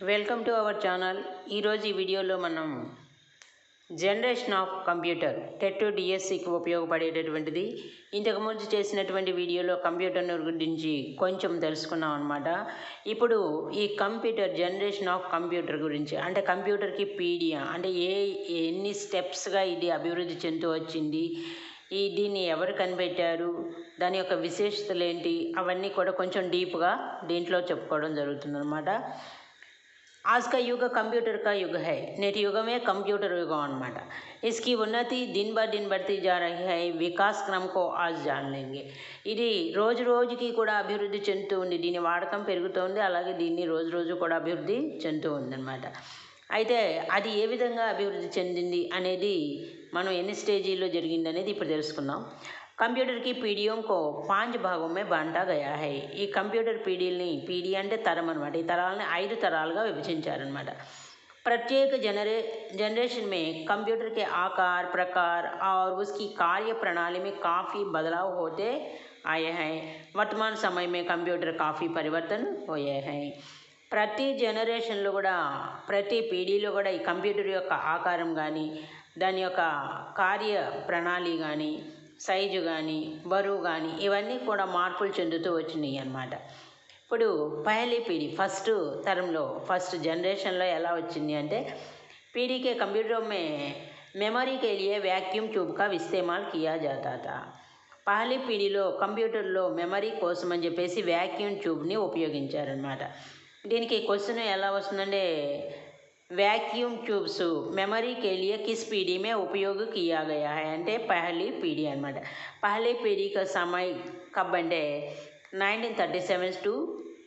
Welcome to our channel ఈరోజు ఈ వీడియోలో మనం జనరేషన్ ఆఫ్ కంప్యూటర్ టెట్ డిఎస్సికి ఉపయోగపడేటటువంటిది. ఇంతకుముందు చేసినటువంటి వీడియోలో కంప్యూటర్ గురించి కొంచెం తెలుసుకున్నాం అనమాట ఇప్పుడు ఈ కంప్యూటర్ జనరేషన్ ఆఫ్ కంప్యూటర్ గురించి అంటే కంప్యూటర్కి పీడియా అంటే ఏ ఎన్ని స్టెప్స్గా ఇది అభివృద్ధి చెందుతూ వచ్చింది ఈ దీన్ని ఎవరు కనిపెట్టారు దాని యొక్క విశేషతలు ఏంటి అవన్నీ కూడా కొంచెం డీప్గా దీంట్లో చెప్పుకోవడం జరుగుతుంది అనమాట आज का युग कंप्यूटर का युग है नेट युग में कंप्यूटर युग అనమాట इसकी उन्नति दिन ब दिन बढ़ती जा रही है వికాస్ క్రమ్ కో ఆజ్ జాన్ లేంగే ఇది రోజు రోజుకి కూడా అభివృద్ధి చెందుతూ ఉంది దీని వాడకం పెరుగుతోంది అలాగే దీన్ని రోజు రోజు కూడా అభివృద్ధి చెందుతూ ఉందన్నమాట అయితే అది ఏ విధంగా అభివృద్ధి చెందింది అనేది మనం ఎన్ని స్టేజీల్లో జరిగింది అనేది ఇప్పుడు తెలుసుకుందాం కంప్యూటర్ की पीढ़ियों को पांच भागों में बांटा गया है ఈ కంప్యూటర్ పీడీల్ని పీడీ అంటే తరం అనమాట ఈ తరాలని ఐదు తరాలుగా విభజించారనమాట प्रत्येक जनरे जनरेशन में कंप्यूटर के आकार प्रकार और उसकी कार्य प्रणाली में काफ़ी बदलाव होते आए हैं वर्तमान समय में कंप्यूटर काफ़ी परिवर्तन हुए हैं ప్రతి జనరేషన్లో కూడా ప్రతి పీఢీలో కూడా ఈ కంప్యూటర్ యొక్క ఆకారం కానీ దాని యొక్క కార్య ప్రణాళి కానీ సైజు కానీ బరువు కానీ ఇవన్నీ కూడా మార్పులు చెందుతూ వచ్చినాయి అన్నమాట. ఇప్పుడు పహలి పీడి ఫస్ట్ తరంలో ఫస్ట్ జనరేషన్లో ఎలా వచ్చింది అంటే పీడికే కంప్యూటర్ మే మెమరీకి వెళ్ళే వ్యాక్యూమ్ लिए కా ट्यूब का इस्तेमाल పహలీ పీడిలో కంప్యూటర్లో మెమరీ కోసం అని చెప్పేసి వ్యాక్యూమ్ ట్యూబ్ని ఉపయోగించారనమాట దీనికి క్వశ్చన్ ఎలా వస్తుందంటే वैक्यूम ट्यूब्स, मेमोरी के लिए किस पीढ़ी में उपयोग किया गया है? अन्य पहली पीढ़ी పీఢీ पहली पीढ़ी का समय कब अंटे nineteen thirty seven to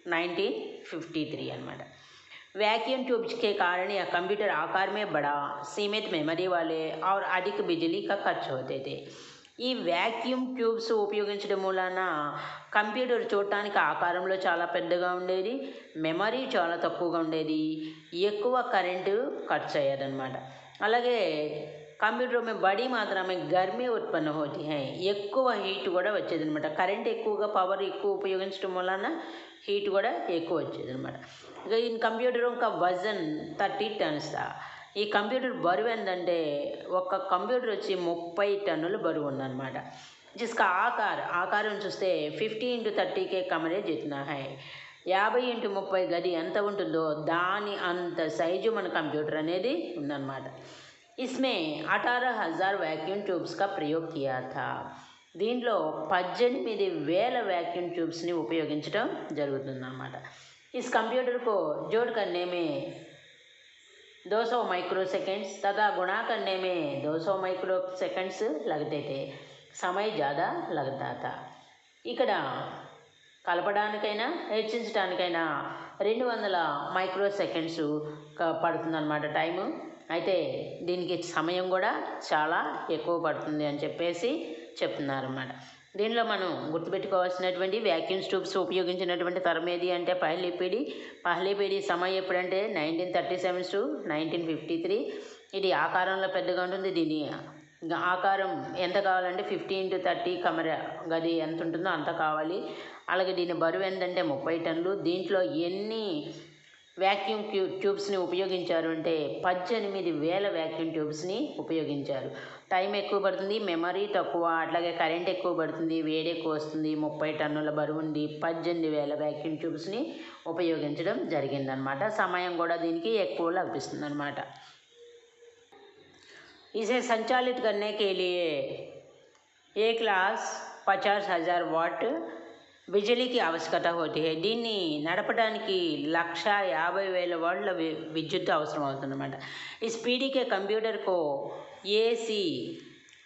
nineteen fifty three अन्ट vacuum tubes के कारण यह कंप्यूटर आकार में बड़ा, सीमित मेमोरी वाले और अधिक बिजली का खर्च होते थे। ఈ వ్యాక్యూమ్ ట్యూబ్స్ ఉపయోగించడం మూలాన కంప్యూటర్ చూడటానికి ఆకారంలో చాలా పెద్దగా ఉండేది మెమరీ చాలా తక్కువగా ఉండేది ఎక్కువ కరెంటు ఖర్చు అయ్యేదన్నమాట అలాగే కంప్యూటర్ में बड़ी मात्रा में गर्मी उत्पन्न होती है ఎక్కువ హీట్ కూడా వచ్చేది అనమాట కరెంట్ ఎక్కువగా పవర్ ఎక్కువ ఉపయోగించడం వలన హీట్ కూడా ఎక్కువ వచ్చేది అనమాట ఇక ఈ కంప్యూటర్ యొక్క వజన్ థర్టీ టన్స్ ఈ కంప్యూటర్ బరువు ఏంటంటే ఒక కంప్యూటర్ వచ్చి ముప్పై టన్నుల బరువు ఉందన్నమాట. జిస్క ఆకార్ ఆకారం చూస్తే ఫిఫ్టీ ఇంటూ థర్టీ కే కమరే జిత్నా హై యాభై ఇంటూ ముప్పై గది ఎంత ఉంటుందో దాని అంత సైజు మన కంప్యూటర్ అనేది ఉందన్నమాట. ఇస్మే అఠారా హజార్ వ్యాక్యూమ్ ట్యూబ్స్గా ప్రయోగ్ కియాథా దీంట్లో పద్దెనిమిది వేల వ్యాక్యూమ్ ట్యూబ్స్ని ఉపయోగించడం జరుగుతుందన్నమాట. ఇస్ కంప్యూటర్కు జోడ్ కన్నేమే में 200 माइक्रो सेकेंड्स तथा गुणा करने में 200 माइक्रो सेकेंड्स लगते थे समय ज़्यादा लगता था ఇక్కడ కలపడానికైనా హెచ్చించడానికైనా రెండు వందల మైక్రో సెకండ్స్ పడుతుందన్నమాట టైము అయితే దీనికి సమయం కూడా చాలా ఎక్కువ పడుతుంది అని చెప్పేసి చెప్తున్నారన్నమాట దీనిలో మనం గుర్తుపెట్టుకోవాల్సినటువంటి వ్యాక్యూమ్ ట్యూబ్స్ ఉపయోగించినటువంటి తరం ఏది అంటే పహలీ పీడి సమయం ఎప్పుడంటే nineteen thirty seven to nineteen fifty three ఇది ఆకారంలో పెద్దగా ఉంటుంది. దీని ఆకారం ఎంత కావాలంటే ఫిఫ్టీ ఇంటూ థర్టీ కమర గది ఎంత ఉంటుందో అంత కావాలి. అలాగే దీని బరువు ఏంటంటే ముప్పై టన్నులు. దీంట్లో ఎన్ని వ్యాక్యూమ్ ట్యూ ట్యూబ్స్ని ఉపయోగించారు అంటే పద్దెనిమిది వేల వ్యాక్యూమ్ ట్యూబ్స్ని ఉపయోగించారు. టైం ఎక్కువ పడుతుంది మెమరీ తక్కువ అట్లాగే కరెంట్ ఎక్కువ పడుతుంది వేడి ఎక్కువ వస్తుంది ముప్పై టన్నుల బరువు ఉంది పద్దెనిమిది వేల వ్యాక్యూమ్ ట్యూబ్స్ని ఉపయోగించడం జరిగిందనమాట సమయం కూడా దీనికి ఎక్కువ లభిస్తుంది అనమాట इसे संचालित करने के लिए एक लाख पचास हज़ार वाट బిజలీకి ఆవశ్యకత ఒకటి. దీన్ని నడపడానికి లక్ష యాభై వేల వాళ్ళ విద్యుత్ అవసరం అవుతుందన్నమాట. ఈ స్పీడీకే కంప్యూటర్కు ఏసీ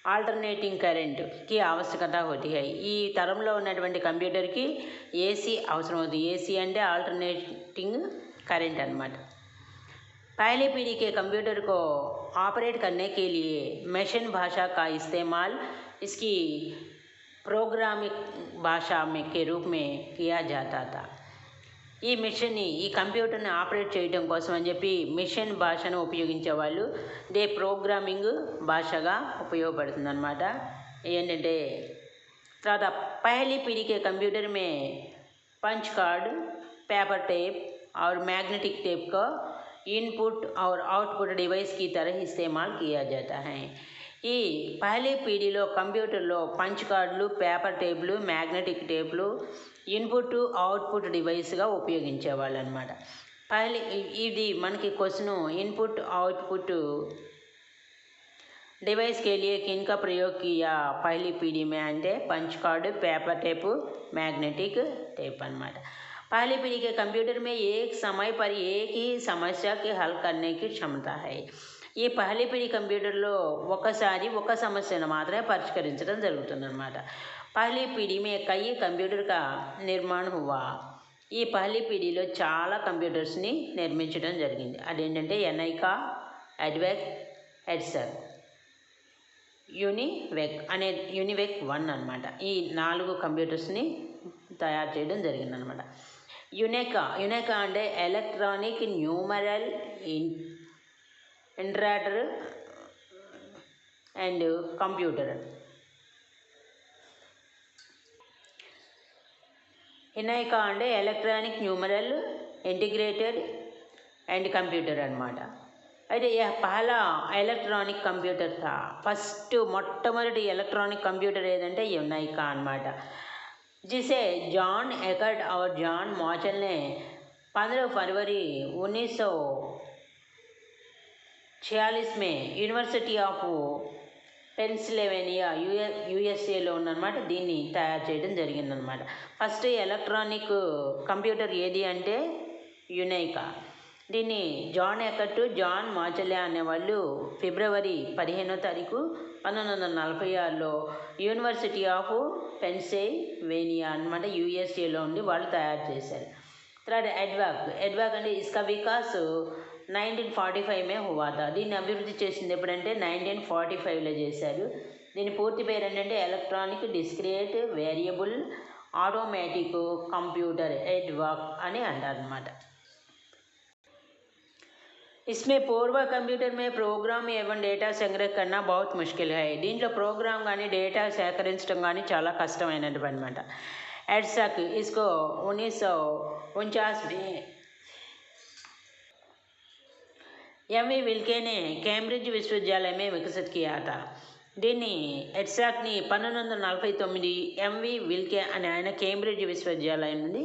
ఆల్టర్నేటింగ్ కరెంట్కి ఆవశ్యకత ఒకటి. ఈ తరంలో ఉన్నటువంటి కంప్యూటర్కి ఏసీ అవసరం అవుతుంది. ఏసీ అంటే ఆల్టర్నేటింగ్ కరెంట్ అనమాట పైలీ పీడీకే కంప్యూటర్కు ఆపరేట్ को ऑपरेट మెషిన్ భాష కా मशीन भाषा प्रोग्रामिंग भाषा में के रूप में किया जाता था। यह मिशनी कंप्यूटर ने आपरेट कोसमनि मिशन भाषा उपयोगे वालू दे प्रोग्रांग भाषा उपयोगपड़न एंडे तरह पहली पीढ़ी के कंप्यूटर में पंच कार्ड पेपर टेप और मैग्नेटिक टेप का इनपुट और आउटपुट डिवाइस की तरह इस्तेमाल किया जाता है पहली पीढ़ी computer punch card paper tape magnetic tape input output device उपयोगेवा पहली इधी मन की क्वेश्चन इनपुट अवटपुट डिवैस के लिए किनक प्रयोग किया पहली पीढ़ी में अंत punch card paper tape magnetic Tepan पहली पीढ़ी के कंप्यूटर में एक समय पर एक ही समस्या के हल करने की क्षमता है ఈ పహలిపిడి కంప్యూటర్లో ఒకసారి ఒక సమస్యను మాత్రమే పరిష్కరించడం జరుగుతుందన్నమాట. పహలీ మీ మే ఈ కంప్యూటర్ కా నిర్మాణం హువా ఈ పహలీ చాలా కంప్యూటర్స్ని నిర్మించడం జరిగింది. అదేంటంటే ఎన్ఐకా అడ్వెక్ ఎడ్సర్ యూనివెక్ అనే యూనివెక్ వన్ అనమాట ఈ నాలుగు కంప్యూటర్స్ని తయారు చేయడం జరిగిందనమాట యునెకా యునెకా అంటే electronic numeral in integrator and computer. ఇనైకా అంటే electronic numeral integrated and computer అనమాట అయితే పహల ఎలక్ట్రానిక్ కంప్యూటర్ ఫస్ట్ మొట్టమొదటి ఎలక్ట్రానిక్ కంప్యూటర్ ఏదంటే యునైకా అనమాట जिसे जॉन एकर्ट और जॉन मॉचल ने 15 फरवरी उन्नीस छियालीस में యూనివర్సిటీ ఆఫ్ పెన్సిల్వేనియా యుఎ యుఎస్ఏలో ఉందన్నమాట దీన్ని తయారు చేయడం జరిగిందనమాట ఫస్ట్ ఎలక్ట్రానిక్ కంప్యూటర్ ఏది అంటే యునైకా దీన్ని జాన్ ఎకట్ జాన్ మాచలే అనేవాళ్ళు ఫిబ్రవరి పదిహేనో తారీఖు పంతొమ్మిది వందల నలభై ఆరులో యూనివర్సిటీ ఆఫ్ పెన్సిల్వేనియా అనమాట యూఎస్ఏలో ఉండి వాళ్ళు తయారు చేశారు తర్వాత ఎడ్వాక్ ఎడ్వాక్ అంటే ఇసుక వికాస్ నైన్టీన్ ఫార్టీ ఫైవ్ మే హువాతా దీన్ని అభివృద్ధి చేసింది ఎప్పుడంటే నైన్టీన్ ఫార్టీ ఫైవ్లో చేశారు దీని పూర్తి పేరు ఏంటంటే electronic discrete variable automatic computer EDVAC అని అంటారనమాట इसमें पूर्व कंप्यूटर में ప్రోగ్రామ్ एवं డేటా సంగ్రహ కన్నా బహుత్ ముష్కిల్ హై దీంట్లో ప్రోగ్రామ్ కానీ డేటా సేకరించడం కానీ చాలా కష్టమైనటువంటి అనమాట एडसक इसको उन्नीस सौ उनचास में एम वी विल्के ने कैम्ब्रिज विश्वविद्यालय में विकसित किया था దీన్ని ఎడ్సాక్ని పంతొమ్మిది వందల నలభై తొమ్మిది ఎంవి విల్కే అనే ఆయన కేంబ్రిడ్జ్ విశ్వవిద్యాలయం నుండి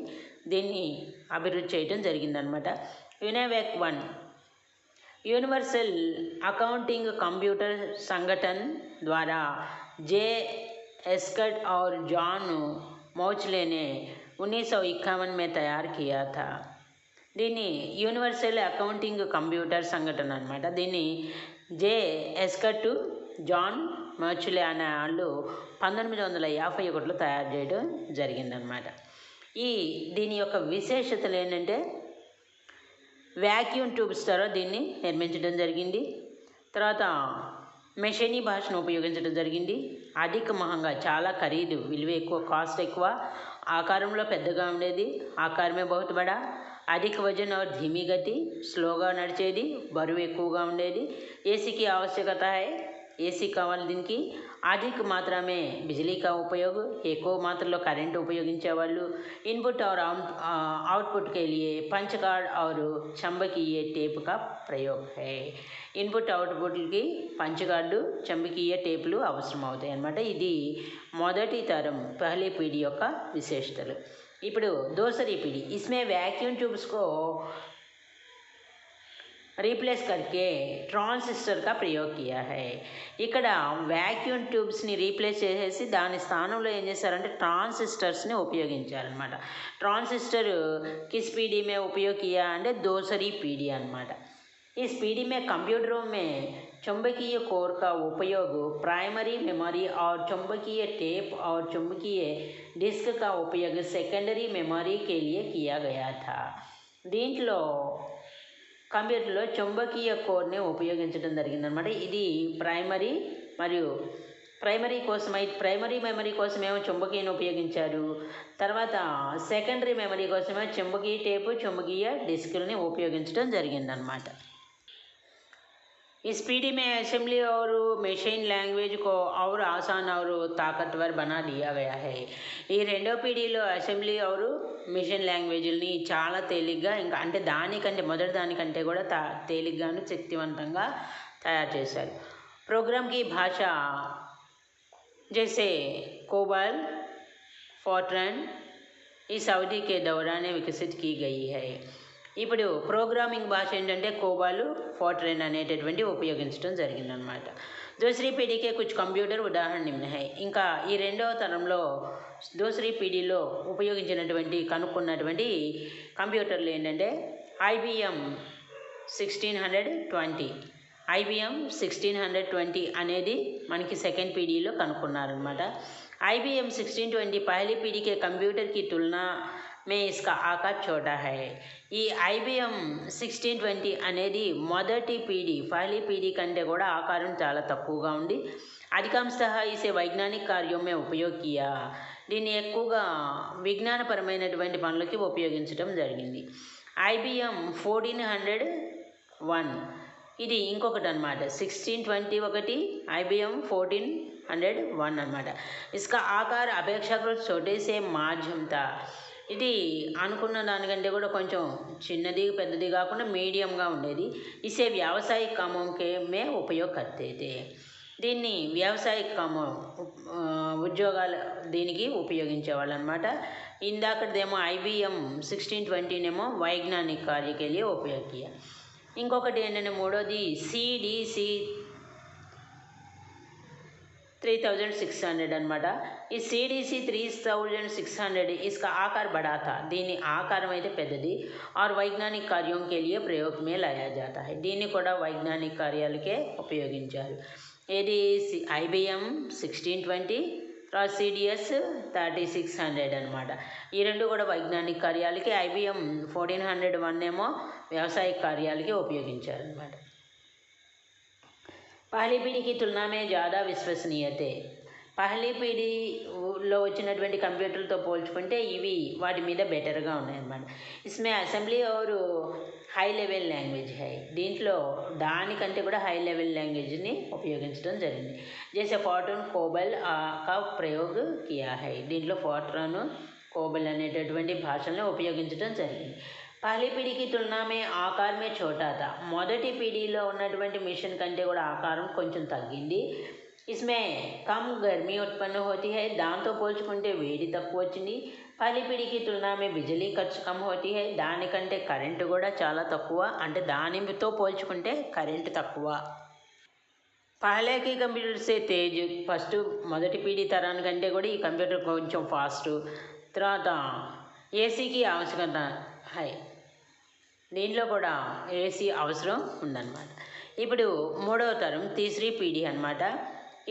దీన్ని అభివృద్ధి చేయడం జరిగిందనమాట UNIVAC one universal accounting computer संगठन द्वारा जे एस्कट और जॉन मौचले ने उन्नीस में तैयार किया था దీన్ని యూనివర్సల్ అకౌంటింగ్ కంప్యూటర్ సంఘటన అనమాట దీన్ని జే ఎస్కట్టు జాన్ మర్చులే అనే వాళ్ళు పంతొమ్మిది వందల యాభై ఒకటిలో తయారు చేయడం జరిగిందనమాట ఈ దీని యొక్క విశేషతలు ఏంటంటే వ్యాక్యూమ్ ట్యూబ్స్ ద్వారా దీన్ని నిర్మించడం జరిగింది. తర్వాత మెషినీ భాషను ఉపయోగించడం జరిగింది. అధిక మహంగా చాలా ఖరీదు విలువ ఎక్కువ కాస్ట్ ఎక్కువ ఆకారంలో పెద్దగా ఉండేది ఆకారమే బహుత్ అధిక వజన్ और धीमी గతి స్లోగా నడిచేది బరువు ఎక్కువగా ఉండేది ఏసీకి ఆవశ్యకత है ఏసీ కావాలి దీనికి అధిక మాత్ర మే బిజిలీ కా ఉపయోగ ఎక్కువ మాత్రలో కరెంట్ ఉపయోగించేవాళ్ళు ఇన్పుట్ और అవుట్పుట్ के लिए पंच कार्ड और चंबकीय टेप का प्रयोग है ఇన్పుట్ అవుట్పుట్కి పంచ్ కార్డు చంబకీయ టేపులు అవసరం అవుతాయి అన్నమాట ఇది మొదటి తరం పహలీ పీడి యొక్క విశేషతలు ఇప్పుడు దోసరి పీడి ఇస్మే వ్యాక్యూమ్ ట్యూబ్స్కో రీప్లేస్ करके ట్రాన్సిస్టర్ కా ప్రయోగ్ కియా హై ఇక్కడ వ్యాక్యూమ్ ట్యూబ్స్ని రీప్లేస్ చేసేసి దాని స్థానంలో ఏం చేశారంటే ట్రాన్సిస్టర్స్ని ఉపయోగించారనమాట ట్రాన్సిస్టర్ కిస్ పీడీ మే ఉపయోగ్ కియా అంటే దోసరి పీడీ అనమాట इस पीढ़ी में कंप्यूटरों में चुंबकीय कोर का उपयोग प्राइमरी मेमोरी और चुंबकीय टेप और चुंबकीय डिस्क का उपयोग सेकेंडरी मेमोरी के लिए किया गया था। दींप कंप्यूटर चुंबकीय कोर ने उपयोग जनम इधी प्रैमरी मैं प्रैमरी कोसम प्रैमरी मेमरी कोसमें चुंबकीय उपयोग तरवा सैकंडरी मेमरी कोसमें चुंबकीय टेप चुंबकीय डिस्कल उपयोग जनम इस पीढ़ी में असेंबली और మెషిన్ లాంగ్వేజ్ को और आसान और ताकतवर बना दिया गया है ఈ రెండో పీఢీలో అసెంబ్లీ और మిషన్ లాంగ్వేజ్ని చాలా తేలిగ్గా ఇంకా అంటే దానికంటే మొదటి దానికంటే కూడా తా తేలిగ్గాను శక్తివంతంగా తయారు చేశారు ప్రోగ్రామ్ की భాష जैसे कोबल फोर्ट्रन ఈ సౌదీ కే దౌరానే వికసిత్ की गई है ఇప్పుడు ప్రోగ్రామింగ్ భాష ఏంటంటే కోబాలు ఫోర్ట్రెన్ అనేటటువంటి ఉపయోగించడం జరిగిందనమాట దూసరి పీడీకే కొంచెం కంప్యూటర్ ఉదాహరణ నిమ్నహై ఇంకా ఈ రెండవ తరంలో దూసరి పీడీలో ఉపయోగించినటువంటి కనుక్కున్నటువంటి కంప్యూటర్లు ఏంటంటే IBM sixteen hundred twenty. IBM sixteen hundred twenty అనేది మనకి సెకండ్ పీడీలో కనుక్కున్నారనమాట ఐబిఎం సిక్స్టీన్ ట్వంటీ పహలి పీడీకే కంప్యూటర్కి తులన తులనా में इसका आकार छोटा है ఈ ఐబిఎం సిక్స్టీన్ ట్వంటీ అనేది మొదటి పీడీ పహలీ పీడీ కంటే కూడా ఆకారం చాలా తక్కువగా ఉంది అధికాంశతః ఇసే వైజ్ఞానిక కార్యమే ఉపయోగ కియా దీన్ని ఎక్కువగా విజ్ఞానపరమైనటువంటి పనులకి ఉపయోగించడం జరిగింది ఐబిఎం ఫోర్టీన్ హండ్రెడ్ వన్ ఇది ఇంకొకటి అనమాట సిక్స్టీన్ ట్వంటీ ఒకటి ఐబిఎం ఫోర్టీన్ హండ్రెడ్ వన్ అనమాట ఇసుక ఆకార అపేక్షాకృత చోటేసే మాధ్యంతా ఇది అనుకున్న దానికంటే కూడా కొంచెం చిన్నది పెద్దది కాకుండా మీడియంగా ఉండేది. ఇసే వ్యావసాయిక కామంకే మే ఉపయోగకర్తయితే దీన్ని వ్యవసాయ కామం ఉద్యోగాల దీనికి ఉపయోగించేవాళ్ళు అనమాట ఇందాకదేమో ఐబిఎం సిక్స్టీన్ ట్వంటీనేమో వైజ్ఞానిక కార్యకెళ్ళి ఉపయోగ ఇంకొకటి ఏంటంటే మూడోది CDC three thousand six hundred అనమాట ఈ CDC three thousand six hundred ఇస్క ఆకార్ బడాత. దీని ఆకారం అయితే పెద్దది. ఆర్ వైజ్ఞానిక కార్యం కెలియే ప్రయోగమే లయా జాత దీన్ని కూడా వైజ్ఞానిక కార్యాలకే ఉపయోగించారు. ఇది ఐబిఎం సిక్స్టీన్ ట్వంటీ తర్వాత సిడిఎస్ థర్టీ సిక్స్ హండ్రెడ్ అనమాట ఈ రెండు కూడా వైజ్ఞానిక కార్యాలకి ఐబిఎం ఫోర్టీన్ హండ్రెడ్ వన్ ఏమో వ్యవసాయ కార్యాలకి ఉపయోగించారనమాట పహలీ పీడికి తులనామే జాదా విశ్వసనీయతే. పహలీ పీడిలో వచ్చినటువంటి కంప్యూటర్లతో పోల్చుకుంటే ఇవి వాటి మీద బెటర్గా ఉన్నాయన్నమాట. ఇస్మే అసెంబ్లీ ఓరు హై లెవెల్ లాంగ్వేజ్ హై. దీంట్లో దానికంటే కూడా హై లెవెల్ లాంగ్వేజ్ని ఉపయోగించడం జరిగింది. జేసే ఫార్ట్రాన్ కోబల్ కా ప్రయోగ్ కియా హై. దీంట్లో ఫార్ట్రాన్ కోబల్ అనేటటువంటి భాషలను ఉపయోగించడం జరిగింది. పల్లి పిడికి తులనా ఆకారమే చోటాత. మొదటి పీడీలో ఉన్నటువంటి మిషన్ కంటే కూడా ఆకారం కొంచెం తగ్గింది. ఇస్మే కమ్ గర్మీ ఉత్పన్న హోతీ హై దాంతో పోల్చుకుంటే వేడి తక్కువ వచ్చింది. పలిపిడికి తులనామే బిజిలీ బిజలీ ఖర్చు కమ్ హోతీ హై దానికంటే కరెంటు కూడా చాలా తక్కువ. అంటే దానితో పోల్చుకుంటే కరెంటు తక్కువ. పహలేకి కంప్యూటర్ సే తేజ్. ఫస్ట్ మొదటి పీడి తరానికంటే కూడా ఈ కంప్యూటర్ కొంచెం ఫాస్ట్. తర్వాత ఏసీకి ఆవశ్యకత. హై దీంట్లో కూడా ఏసీ అవసరం ఉందన్నమాట. ఇప్పుడు మూడవ తరం తీసరి పీడీ అనమాట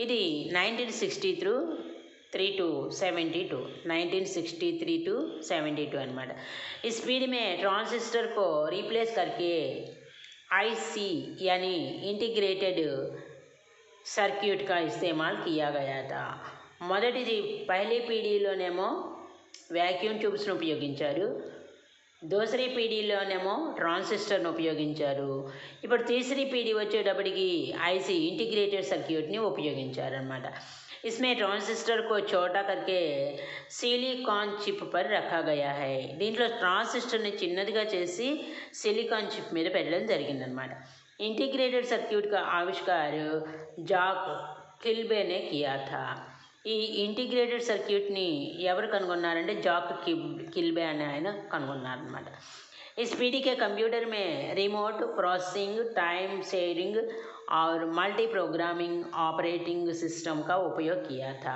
ఇది nineteen sixty through three to seventy two nineteen sixty three to seventy two అనమాట ఈ స్పీడ్ స్పీడ్మే ట్రాన్సిస్టర్కో రీప్లేస్ కరికే ఐసి అని ఇంటిగ్రేటెడ్ సర్క్యూట్గా ఇస్తేమాల్ కియాగయాట మొదటిది పహలీ పీడీలోనేమో వ్యాక్యూమ్ ట్యూబ్స్ను ఉపయోగించారు. దోసరీ పీఢీలోనేమో ట్రాన్సిస్టర్ను ఉపయోగించారు ఇప్పుడు తీసరీ పీఢీ వచ్చేటప్పటికి ఐసి ఇంటిగ్రేటెడ్ సర్క్యూట్ని ఉపయోగించారనమాట इसमें ट्रांजिस्टर को छोटा करके సిలికాన్ చిప్ పర్ రఖా గయా హై దీంట్లో ట్రాన్సిస్టర్ని చిన్నదిగా చేసి సిలికాన్ చిప్ మీద పెట్టడం జరిగిందనమాట ఇంటిగ్రేటెడ్ సర్క్యూట్ కా ఆవిష్కార్ జాక్ కిల్బేనే కియా థా ఈ ఇంటిగ్రేటెడ్ సర్క్యూట్ని ఎవరు కనుగొన్నారంటే జాక్ కిబ్ కిల్బే అనే ఆయన కనుగొన్నారనమాట इस पीढ़ी के कंप्यूटर में रिमोट प्रोसेसिंग टाइम शेयरिंग और मल्टी प्रोग्रामिंग ఆపరేటింగ్ సిస్టమ్ కా ఉపయోగ్ కియా థా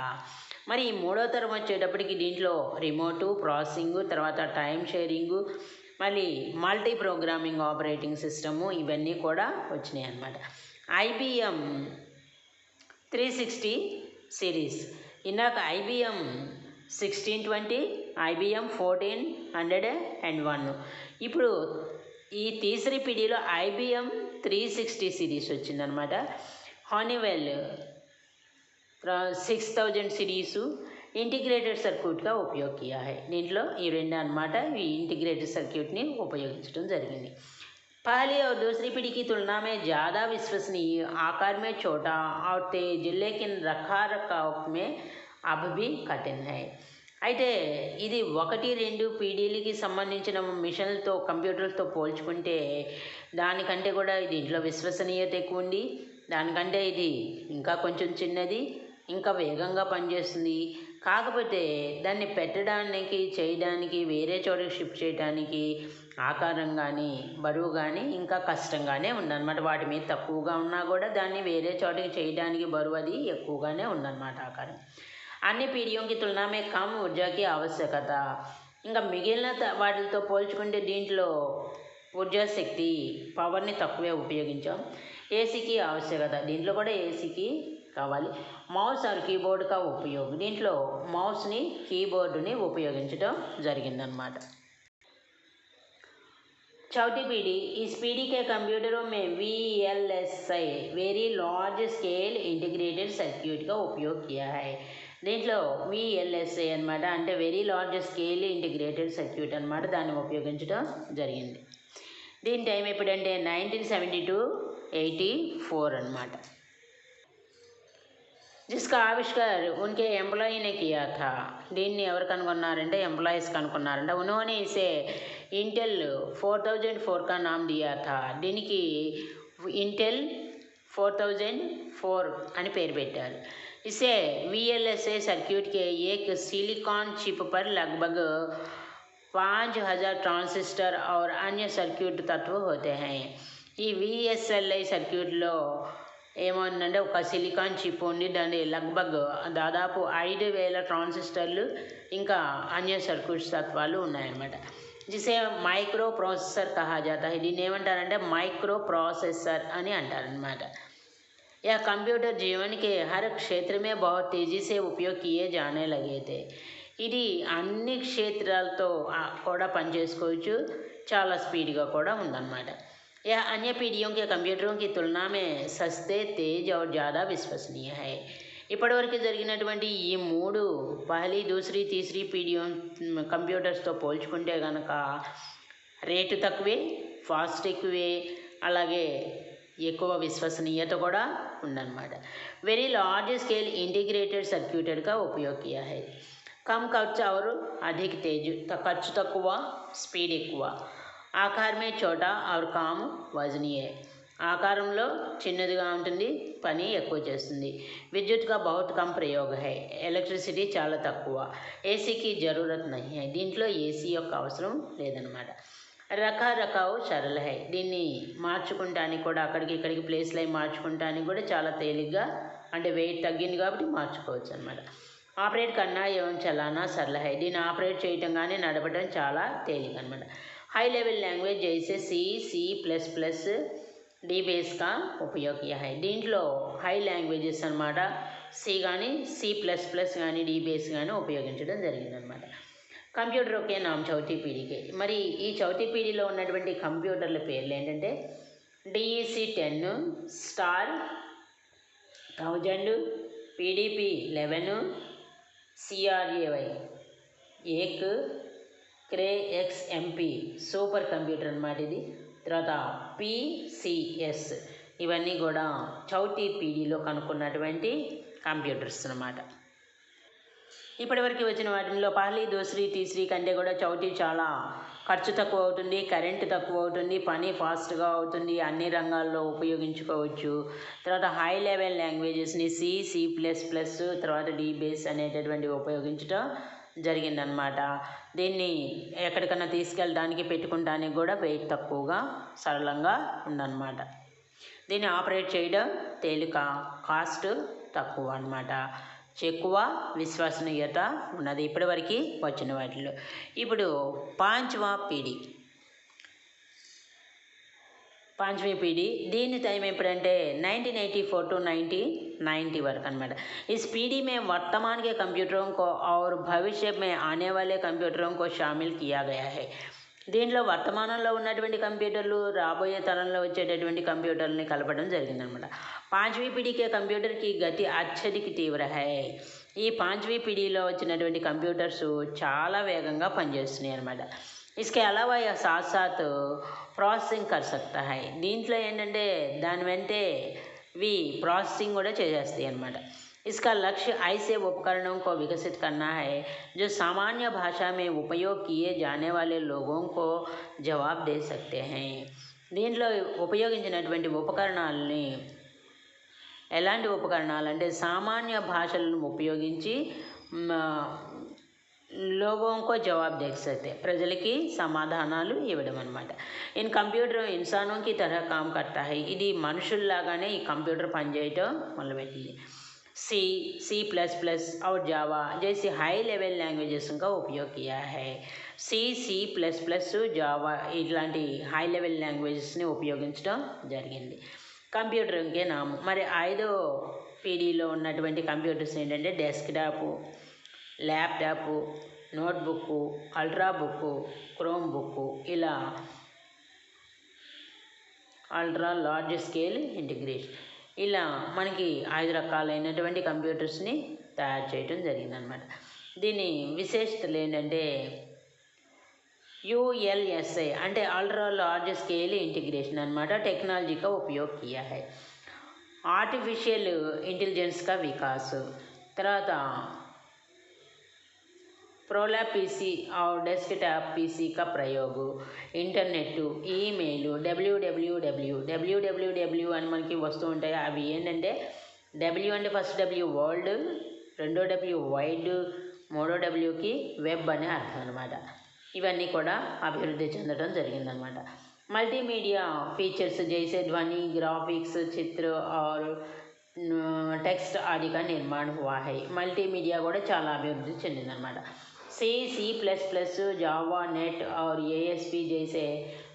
మరి ఈ మూడో తరం వచ్చేటప్పటికి దీంట్లో రిమోటు ప్రాసెసింగ్ తర్వాత టైం షేరింగు మళ్ళీ మల్టీ ప్రోగ్రామింగ్ ఆపరేటింగ్ సిస్టము ఇవన్నీ కూడా వచ్చినాయి అన్నమాట ఐబిఎం త్రీ సిక్స్టీ సిరీస్ ఇందాక IBM sixteen twenty IBM fourteen hundred and one. ఇప్పుడు ఈ తీసరి పీడిలో ఐబిఎం త్రీ సిక్స్టీ సిరీస్ వచ్చిందనమాట Honeywell six thousand series integrated సర్క్యూట్గా ఉపయోగ దీంట్లో ఈ రెండు అనమాట ఈ ఇంటిగ్రేటెడ్ సర్క్యూట్ని ఉపయోగించడం జరిగింది. पहली और दूसरी पीढ़ी की तुलना में ज़्यादा विश्वसनीय आकार में छोटा और तेज लेकिन रखा रखाव में अब भी कठिन है అయితే ఇది ఒకటి రెండు పీడీలకి సంబంధించిన మిషన్లతో కంప్యూటర్లతో పోల్చుకుంటే దానికంటే కూడా దీంట్లో విశ్వసనీయత ఎక్కువ ఉంది దానికంటే ఇది ఇంకా కొంచెం చిన్నది ఇంకా వేగంగా పనిచేస్తుంది. కాకపోతే దాన్ని పెట్టడానికి చేయడానికి వేరే చోటికి షిఫ్ట్ చేయడానికి ఆకారం కానీ బరువు కానీ ఇంకా కష్టంగానే ఉందన్నమాట. వాటి మీద తక్కువగా ఉన్నా కూడా దాన్ని వేరే చోటుకి చేయడానికి బరువు అది ఎక్కువగానే ఉందన్నమాట ఆకారం. అన్ని పీడియోకి తులనామే కమ్ ఉర్జాకి ఆవశ్యకత. ఇంకా మిగిలిన వాటితో పోల్చుకుంటే దీంట్లో ఉర్జా శక్తి పవర్ని తక్కువే ఉపయోగించాం. ఏసీకి ఆవశ్యకత. దీంట్లో కూడా ఏసీకి కావాలి మౌస్ ఆర్ కీబోర్డ్ కా ఉపయోగం దీంట్లో మౌస్ని కీబోర్డుని ఉపయోగించడం జరిగిందనమాట चौथी पीढ़ी इस पीढ़ी के कंप्यूटरों में V L S I very large scale integrated circuit का उपयोग किया है దీంట్లో విఎల్ఎస్ఐ అనమాట అంటే very large scale integrated circuit అనమాట దాన్ని ఉపయోగించడం జరిగింది దీని టైం ఎప్పుడంటే nineteen seventy two eighty four అనమాట जिसका आविष्कार उनके एम्प्लॉय ने किया था దీన్ని ఎవరు కనుగొన్నారంటే ఎంప్లాయీస్ కనుగొన్నారంట उन्होंने इसे इंटेल 4004 का नाम दिया था దీనికి ఇంటెల్ ఫోర్ థౌజండ్ ఫోర్ అని పేరు పెట్టారు इसे वीएलएसए सर्किट के एक सिलिकॉन चिप पर लगभग पाँच हजार ट्रांजिस्टर और अन्य सर्क्यूट तत्व होते हैं ఈ విఎస్ఎల్ఐ సర్క్యూట్లో ఏమవుతుందంటే ఒక సిలికాన్ చిప్ ఉండి దాని లగ్భగ్ దాదాపు ఐదు వేల ట్రాన్సిస్టర్లు ఇంకా అన్య సర్క్యూట్స్ తత్వాలు ఉన్నాయన్నమాట జిసే మైక్రో ప్రాసెసర్ కహా జాతా హై దీన్ని ఏమంటారంటే మైక్రో ప్రాసెసర్ అని అంటారనమాట यह कंप्यूटर जीवन के हर क्षेत्र में बहुत तेज़ी से उपयोग किए जाने लगे थे ఇది అన్ని క్షేత్రాలతో ఆ, కూడా పనిచేసుకోవచ్చు చాలా స్పీడ్గా కూడా ఉందన్నమాట यह अन्य पीढ़ियों के कंप्यूटरों की तुलना में सस्ते तेज और ज़्यादा विश्वसनीय है ఇప్పటివరకు జరిగినటువంటి ఈ మూడు పహలీ దూసరి తీసరి పీడియం కంప్యూటర్స్తో పోల్చుకుంటే కనుక రేటు తక్కువే ఫాస్ట్ ఎక్కువే అలాగే ఎక్కువ విశ్వసనీయత కూడా ఉందన్నమాట very large scale integrated circuited का उपयोग किया है कम खर्च और अधिक तेज त- ఖర్చు తక్కువ స్పీడ్ ఎక్కువ ఆకారమే చోట ఆరు కాము వజనీయే. ఆకారంలో చిన్నదిగా ఉంటుంది పని ఎక్కువ చేస్తుంది. విద్యుత్గా భౌతికం బహుత్ ప్రయోగ హై ఎలక్ట్రిసిటీ చాలా తక్కువ. ఏసీకి జరూరత్ నహి. హై దీంట్లో ఏసీ యొక్క అవసరం లేదనమాట రకరకావు సరళ హై దీన్ని మార్చుకుంటానికి కూడా అక్కడికి ఇక్కడికి ప్లేస్లు అవి మార్చుకుంటానికి కూడా చాలా తేలిగ్గా అంటే వెయిట్ తగ్గింది కాబట్టి మార్చుకోవచ్చు అనమాట ఆపరేట్ కన్నా ఏం చలానా సరళ హై దీన్ని ఆపరేట్ చేయటం కానీ నడపడం చాలా తేలిక అనమాట high level language జైసే C C plus plus dBase ఉపయోగ దీంట్లో హై లాంగ్వేజెస్ అనమాట సి కానీ సి ప్లస్ ప్లస్ కానీ డి బేస్ కానీ ఉపయోగించడం జరిగిందనమాట కంప్యూటర్ ఒకే నామ్ చౌతి పీడీకే మరి ఈ చౌతీ పీడీలో ఉన్నటువంటి కంప్యూటర్ల పేర్లు ఏంటంటే DEC ten star thousand PDP eleven CRAY ఏక్ Cray X MP super computer అన్నమాట ఇది. తర్వాత పిసిఎస్ ఇవన్నీ కూడా చౌటీ పీడీలో కనుక్కున్నటువంటి కంప్యూటర్స్ అన్నమాట. ఇప్పటివరకు వచ్చిన వాటిలో పహలీ దోసరి తీసరి కంటే కూడా చౌటీ చాలా ఖర్చు తక్కువ అవుతుంది కరెంట్ తక్కువ అవుతుంది పని ఫాస్ట్గా అవుతుంది అన్ని రంగాల్లో ఉపయోగించుకోవచ్చు. తర్వాత హై లెవెల్ లాంగ్వేజెస్ని సి సి ప్లస్ ప్లస్ తర్వాత డీబేస్ అనేటటువంటి అనేటటువంటివి ఉపయోగించడం జరిగిందనమాట. దీన్ని ఎక్కడికన్నా తీసుకెళ్ళడానికి పెట్టుకుంటానికి కూడా వెయిట్ తక్కువగా సరళంగా ఉందన్నమాట దీన్ని ఆపరేట్ చేయడం తేలిక కాస్ట్ తక్కువ అనమాట. ఎక్కువ విశ్వసనీయత ఉన్నది ఇప్పటివరకు వచ్చిన వాటిలో. ఇప్పుడు పాంచ్వా పీడి. పాంచమి పీడి. దీని టైం ఎప్పుడంటే nineteen eighty four to ninety ninety వరకు అనమాట ఈ पीढ़ी మే వర్తమానికే కంప్యూటర్ కో ఆర్ భవిష్యత్ మే ఆనే వాళ్ళే वाले కో షామిల్ కియా గయా హే. దీంట్లో దీనిలో వర్తమానంలో ఉన్నటువంటి కంప్యూటర్లు రాబోయే తరంలో వచ్చేటటువంటి కంప్యూటర్లని కలపడం జరిగిందనమాట పాంచవీ పీడికే కంప్యూటర్కి గతి అత్యధిక తీవ్ర హే. ఈ పాంచవీ పీడీలో వచ్చినటువంటి కంప్యూటర్స్ చాలా వేగంగా పనిచేస్తున్నాయి అనమాట इसके अलावा यह साथ साथ ప్రాసెసింగ్ कर सकता है దీంట్లో ఏంటంటే దాని వెంటే ఇవి ప్రాసెసింగ్ కూడా చేసేస్తాయి అన్నమాట इसका लक्ष्य ऐसे उपकरणों को विकसित करना है जो सामान्य भाषा में उपयोग किए जाने वाले लोगों को जवाब दे सकते हैं దీంట్లో ఉపయోగించినటువంటి ఉపకరణాలని ఎలాంటి ఉపకరణాలు అంటే సామాన్య భాషలను ఉపయోగించి लोगों ఇంకో जवाब देख सकते సమాధానాలు ఇవ్వడం అనమాట ఈయన కంప్యూటర్ ఇన్సానంకి తరహా కామ్ కర్తా హై ఇది మనుషుల్లాగానే ఈ కంప్యూటర్ పనిచేయటం మొదలుపెట్టింది. C C plus plus out Java. జేసి హై లెవెల్ లాంగ్వేజెస్ ఇంకా उपयोग C C plus plus Java ఇట్లాంటి హై లెవెల్ లాంగ్వేజెస్ని ఉపయోగించడం జరిగింది. కంప్యూటర్ ఇంకే నాము. మరి ఐదో పీడీలో ఉన్నటువంటి కంప్యూటర్స్ ఏంటంటే desktop laptop notebook ultra book chrome book ఇలా అల్ట్రా లార్జ్ స్కేల్ ఇంటిగ్రేషన్ ఇలా మనకి ఐదు రకాలైనటువంటి కంప్యూటర్స్ని తయారు చేయడం జరిగిందనమాట దీని విశేషతలు ఏంటంటే यूएलएसए అంటే అల్ట్రా లార్జ్ స్కేల్ ఇంటిగ్రేషన్ అనమాట टेक्नोलॉजी का उपयोग किया है ఆర్టిఫిషియల్ ఇంటెలిజెన్స్ का विकास తర్వాత प्रोला पीसी డెస్క్ టాప్ పీసీ క ప్రయోగం. ఇంటర్నెట్ ఈమెయిల్ డబ్ల్యూడబ్ల్యూడబ్ల్యూ డబ్ల్యూడబ్ల్యూడబ్ల్యూ అని మనకి వస్తూ ఉంటాయి. అవి ఏంటంటే డబ్ల్యూ అంటే ఫస్ట్ డబ్ల్యూ వరల్డ్ రెండో డబ్ల్యూ వైడ్ మూడో డబ్ల్యూకి వెబ్ అనే అర్థం అనమాట ఇవన్నీ కూడా అభివృద్ధి చెందడం జరిగిందనమాట మల్టీమీడియా ఫీచర్స్ జైసే ధ్వని గ్రాఫిక్స్ చిత్ర ఆర్ టెక్స్ట్ ఆది నిర్మాణం వాహై. మల్టీమీడియా కూడా చాలా అభివృద్ధి చెందిందనమాట C C plus plus Java net और एएसपी जैसे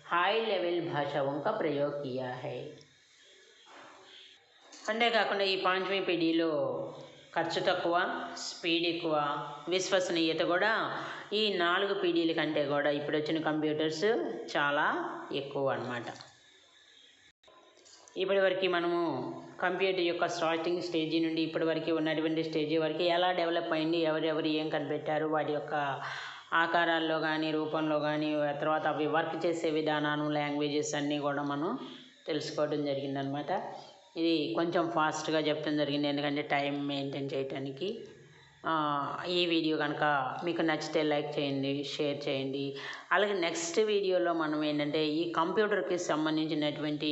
हाई लेवल भाषाओं का प्रयोग किया है అంతేకాకుండా ఈ పాంచమీ పీడీలో ఖర్చు తక్కువ స్పీడ్ ఎక్కువ విశ్వసనీయత కూడా ఈ నాలుగు పీడీల కంటే కూడా ఇప్పుడు వచ్చిన కంప్యూటర్స్ చాలా ఎక్కువ అన్నమాట ఇప్పటి వరకు మనము కంప్యూటర్ యొక్క స్టార్టింగ్ స్టేజీ నుండి ఇప్పటి వరకు ఉన్నటువంటి స్టేజీ వరకు ఎలా డెవలప్ అయింది ఎవరెవరు ఏం కనిపెట్టారు వాటి యొక్క ఆకారాల్లో కానీ రూపంలో కానీ తర్వాత అవి వర్క్ చేసే విధానాలు లాంగ్వేజెస్ అన్నీ కూడా మనం తెలుసుకోవడం జరిగిందనమాట ఇది కొంచెం ఫాస్ట్గా చెప్పడం జరిగింది ఎందుకంటే టైం మెయింటైన్ చేయడానికి ఈ వీడియో కనుక మీకు నచ్చితే లైక్ చేయండి షేర్ చేయండి. అలాగే నెక్స్ట్ వీడియోలో మనం ఏంటంటే ఈ కంప్యూటర్కి సంబంధించినటువంటి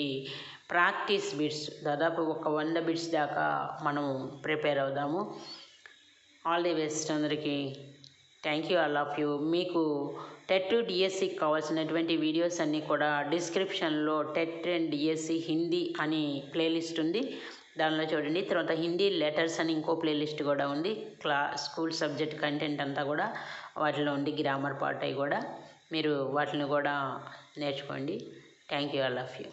ప్రాక్టీస్ బిట్స్ దాదాపు ఒక వంద బిట్స్ దాకా మనం ప్రిపేర్ అవుదాము. ఆల్ ది బెస్ట్ అందరికీ. Thank you all of you మీకు టెట్ డిఎస్సికి కావాల్సినటువంటి వీడియోస్ అన్నీ కూడా డిస్క్రిప్షన్లో టెట్ అండ్ డిఎస్సి హిందీ అని ప్లేలిస్ట్ ఉంది. దానిలో చూడండి. తర్వాత హిందీ లెటర్స్ అని ఇంకో ప్లేలిస్ట్ కూడా ఉంది. క్లా స్కూల్ సబ్జెక్ట్ కంటెంట్ అంతా కూడా వాటిలో ఉండి గ్రామర్ పార్ట్ అవి కూడా మీరు వాటిని కూడా నేర్చుకోండి. Thank you all of you